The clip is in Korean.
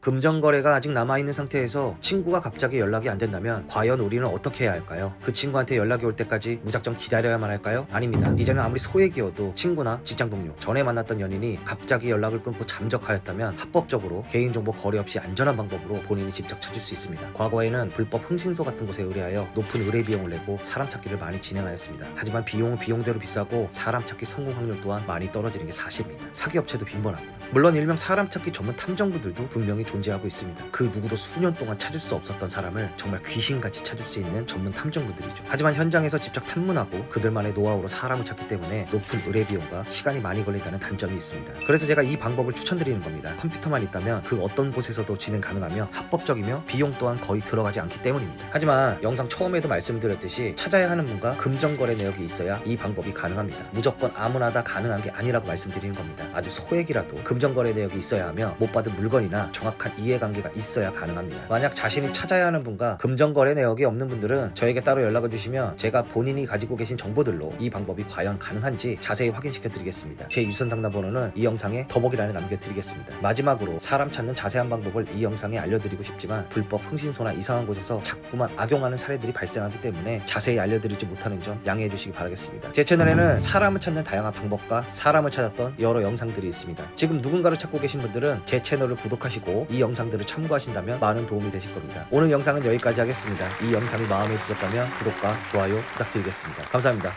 금전 거래가 아직 남아있는 상태에서 친구가 갑자기 연락이 안 된다면 과연 우리는 어떻게 해야 할까요? 그 친구한테 연락이 올 때까지 무작정 기다려야만 할까요? 아닙니다. 이제는 아무리 소액이어도 친구나 직장 동료, 전에 만났던 연인이 갑자기 연락을 끊고 잠적하였다면 합법적으로 개인정보 거래 없이 안전한 방법으로 본인이 직접 찾을 수 있습니다. 과거에는 불법 흥신소 같은 곳에 의뢰하여 높은 의뢰 비용을 내고 사람 찾기를 많이 진행하였습니다. 하지만 비용은 비용대로 비싸고 사람 찾기 성공 확률 또한 많이 떨어지는 게 사실입니다. 사기 업체도 빈번하고요. 물론 일명 사람 찾기 전문 탐정부들도 분명히 존재하고 있습니다. 그 누구도 수년 동안 찾을 수 없었던 사람을 정말 귀신같이 찾을 수 있는 전문 탐정부들이죠. 하지만 현장에서 직접 탐문하고 그들만의 노하우로 사람을 찾기 때문에 높은 의뢰 비용과 시간이 많이 걸린다는 단점이 있습니다. 그래서 제가 이 방법을 추천드리는 겁니다. 컴퓨터만 있다면 그 어떤 곳에서도 진행 가능하며 합법적이며 비용 또한 거의 들어가지 않기 때문입니다. 하지만 영상 처음에도 말씀드렸듯이 찾아야 하는 분과 금전거래 내역이 있어야 이 방법이 가능합니다. 무조건 아무나 다 가능한 게 아니라고 말씀드리는 겁니다. 아주 소액이라도 금전거래 내역이 있어야 하며 못 받은 물건이나 정확 한 이해관계가 있어야 가능합니다. 만약 자신이 찾아야 하는 분과 금전거래 내역이 없는 분들은 저에게 따로 연락을 주시면 제가 본인이 가지고 계신 정보들로 이 방법이 과연 가능한지 자세히 확인시켜 드리겠습니다. 제 유선 상담 번호는 이 영상에 더보기란에 남겨드리겠습니다. 마지막으로 사람 찾는 자세한 방법을 이 영상에 알려드리고 싶지만 불법 흥신소나 이상한 곳에서 자꾸만 악용하는 사례들이 발생하기 때문에 자세히 알려드리지 못하는 점 양해해 주시기 바라겠습니다. 제 채널에는 사람을 찾는 다양한 방법과 사람을 찾았던 여러 영상들이 있습니다. 지금 누군가를 찾고 계신 분들은 제 채널을 구독하시고 이 영상들을 참고하신다면 많은 도움이 되실 겁니다. 오늘 영상은 여기까지 하겠습니다. 이 영상이 마음에 드셨다면 구독과 좋아요 부탁드리겠습니다. 감사합니다.